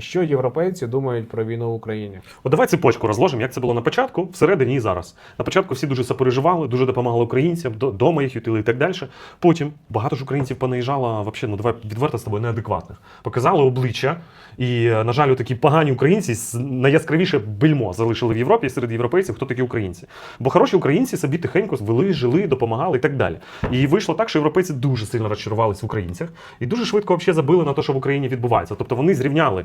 Що європейці думають про війну в Україні? От давай цепочку розложимо, як це було на початку, всередині і зараз. На початку всі дуже сопереживали, дуже допомагали українцям, до- дома їх ютили і так далі. Потім багато ж українців понаїжджало, вообще, ну давай відверто з тобою неадекватних. Показали обличчя, і, на жаль, такі погані українці найяскравіше бельмо залишили в Європі серед європейців, хто такі українці. Бо хороші українці собі тихенько вели, жили, допомагали і так далі. І вийшло так, що європейці дуже сильно розчарувалися в українцях і дуже швидко взагалі забили на те, що в Україні відбувається. Тобто вони зрівняли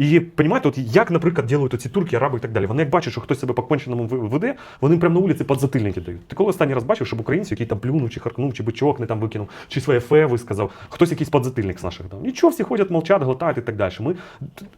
І понімаєте, от як, наприклад, ділають оці турки, араби і так далі. Вони як бачать, що хтось себе по конченому веде, вони прямо на вулиці підзатильники дають. Ти коли останній раз бачив, щоб українці, який там плюнув, чи харкнув, чи бичок не там викинув, чи своє фе висказав, хтось якийсь підзатильник з наших дав. Нічого, всі ходять, мовчать, глотають і так далі. Ми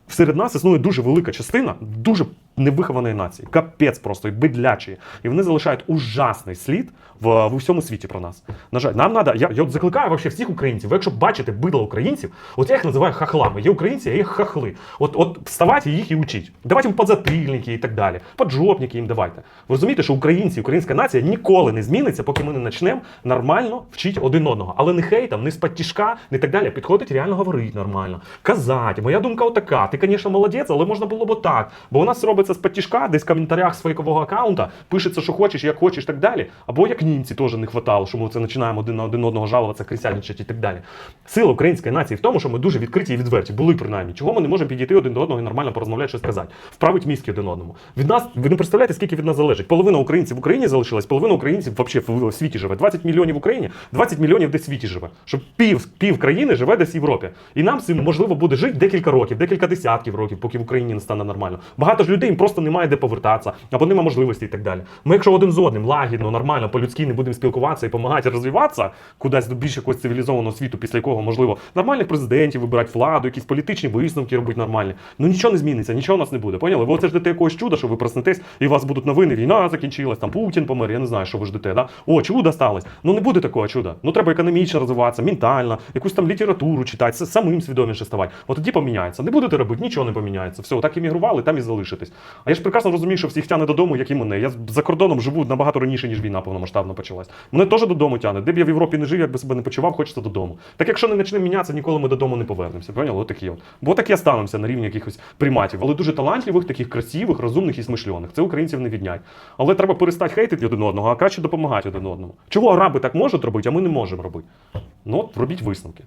серед нас існує дуже велика частина, дуже невихованої нації, капець просто і бидлячі. І вони залишають ужасний слід в, в усьому світі про нас. На жаль, нам треба. Я, я от закликаю вообще всіх українців. Ви якщо бачите бидло українців, от я їх називаю хахлами. Є українці, а є хахли. От, от вставайте їх і учіть. Давайте їм подзатильники і так далі. Поджопники їм давайте. Ви розумієте, що українці, українська нація ніколи не зміниться, поки ми не почнемо нормально вчити один одного. Але не хейтом, не з тяжка, не так далі. Підходить реально говорити нормально. Казати, моя думка отака. Ти, звісно, молодець, але можна було б отак. Бо у нас робиться з тяжка, десь в коментарях з фейкового аккаунта пишеться, що хочеш, як хочеш, так далі. Або як німці теж не хватало, що ми це починаємо один на один одного жалуватися, крисяльничати і так далі. Сила української нації в тому, що ми дуже відкриті і відверті, були принаймні. Чого ми не можемо підійти один до одного і нормально порозмовляти, що сказати, вправить мізки один одному. Від нас ви не представляєте, скільки від нас залежить. Половина українців в Україні залишилась, половина українців взагалі в світі живе. 20 мільйонів в Україні, 20 мільйонів десь в світі живе. Щоб пів, пів країни живе десь в Європі. І нам цим можливо буде жити декілька років, декілька десятків років, поки в Україні не стане нормально. Багато ж людей їм просто немає де повертатися, або немає можливості і так далі. Ми, якщо один з одним лагідно, нормально, по-людськи не будемо спілкуватися і допомагати розвиватися кудись до більш якогось цивілізованого світу, після якого можливо нормальних президентів вибирати владу, якісь політичні висновки робити нормальні. Ну нічого не зміниться, нічого у нас не буде. Поняли? Ви оце ждете якогось чуда, що ви проснетесь, і у вас будуть новини, війна закінчилась, там Путін помер, я не знаю, що ви ждете. Да? О, чудо сталося. Ну не буде такого чуда. Ну треба економічно розвиватися, ментально, якусь там літературу читати, самим свідоміше ставати. От тоді поміняється. Не будете робити, нічого не поміняється. Все, так іммігрували, там і залишитесь. А я ж прекрасно розумію, що всіх тяне додому, як і мене. Я за кордоном живу набагато раніше, ніж війна повномасштабно почалась. Мене теж додому тяне. Де б я в Європі не жив, як би себе не почував, хочеться додому. Так якщо не почнемо мінятися, ніколи ми додому не повернемося. Поняли? От такі от. Бо так і останемося на рівні якихось приматів. Але дуже талантливих, таких красивих, розумних і смишлених. Це українців не віднять. Але треба перестати хейтити один одного, а краще допомагати один одному. Чого араби так можуть робити, а ми не можемо робити? Ну от робіть висновки.